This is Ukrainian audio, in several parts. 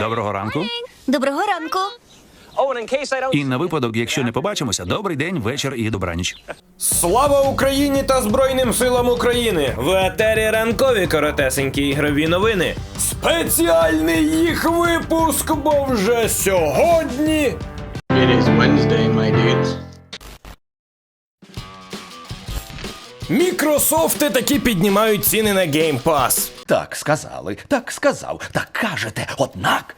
Доброго ранку. Доброго ранку. І на випадок, якщо не побачимося, добрий день, вечір і добраніч. Слава Україні та Збройним силам України! В етері ранкові коротесенькі ігрові новини. Спеціальний їх випуск, бо вже сьогодні. It is Wednesday, my dudes. Мікрософти таки піднімають ціни на Game Pass. Так сказали, так сказав, так кажете, однак.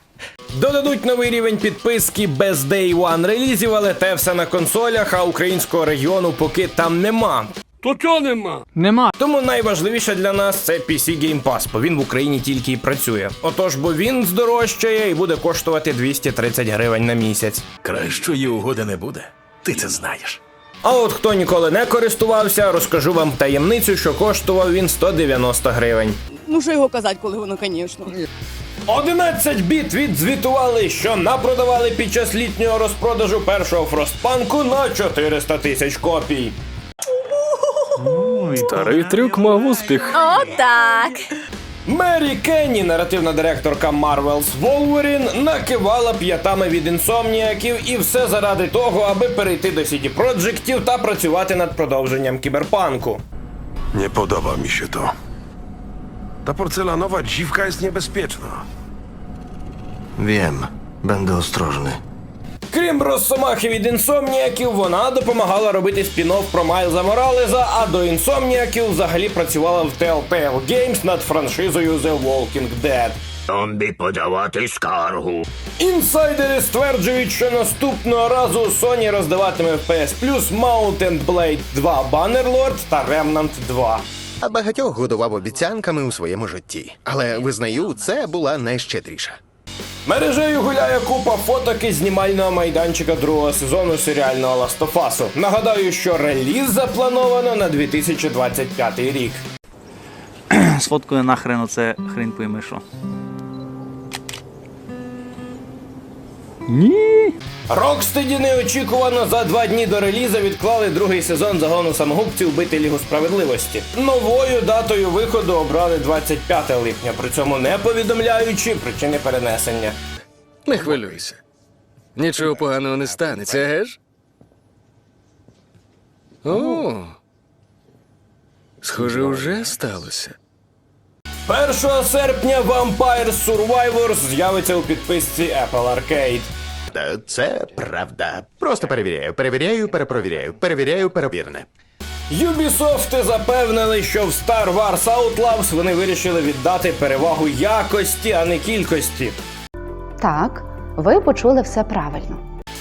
Додадуть новий рівень підписки без Day One релізів, але те все на консолях, а українського регіону поки там нема. То чого нема? Нема. Тому найважливіше для нас це PC Game Pass, бо він в Україні тільки і працює. Отож, бо він здорожчає і буде коштувати 230 гривень на місяць. Кращої угоди не буде. Ти це знаєш. А от хто ніколи не користувався, розкажу вам таємницю, що коштував він 190 гривень. Ну, що його казати, коли воно, звісно. 11 біт відзвітували, що напродавали під час літнього розпродажу першого фростпанку на 400 тисяч копій. Старий трюк мав успіх. О, так. Мері Кенні, наративна директорка Marvel's Wolverine, накивала п'ятами від інсомніяків і все заради того, аби перейти до CD Projektів та працювати над продовженням кіберпанку. Nie podoba mi się to. Ta porcelanowa dziwka jest niebezpieczna. Wiem, będę ostrożny. Крім Росомахи від інсомніяків, вона допомагала робити спін-офф про Майлза Моралеза, а до інсомніяків взагалі працювала в Telltale Games над франшизою The Walking Dead. Зомбі подавати скаргу. Інсайдери стверджують, що наступного разу Sony роздаватиме в PS Plus Mountain Blade 2 Bannerlord та Remnant 2. А багатьох годував обіцянками у своєму житті. Але визнаю, це була найщедріша. Мережею гуляє купа фоток із знімального майданчика другого сезону серіального Ластофасу. Нагадаю, що реліз заплановано на 2025 рік. Сфоткою нахрену це хрень пойми що. Ні. Рокстеді неочікувано за два дні до реліза відклали другий сезон загону самогубців бити Лігу справедливості. Новою датою виходу обрали 25 липня, при цьому не повідомляючи причини перенесення. Не хвилюйся. Нічого поганого не станеться, геш? О. Схоже, вже сталося. 1 серпня Vampire Survivors з'явиться у підписці Apple Arcade. Та Це правда. Просто перевіряю, перевіряю, перепровіряю, перевіряю, перевірне. Ubisoft запевнили, що в Star Wars Outlaws вони вирішили віддати перевагу якості, а не кількості. Так, ви почули все правильно.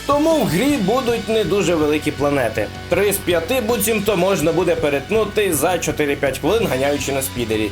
Тому в грі будуть не дуже великі планети. Три з п'яти буцімто можна буде перетнути за 4-5 хвилин, ганяючи на спідері.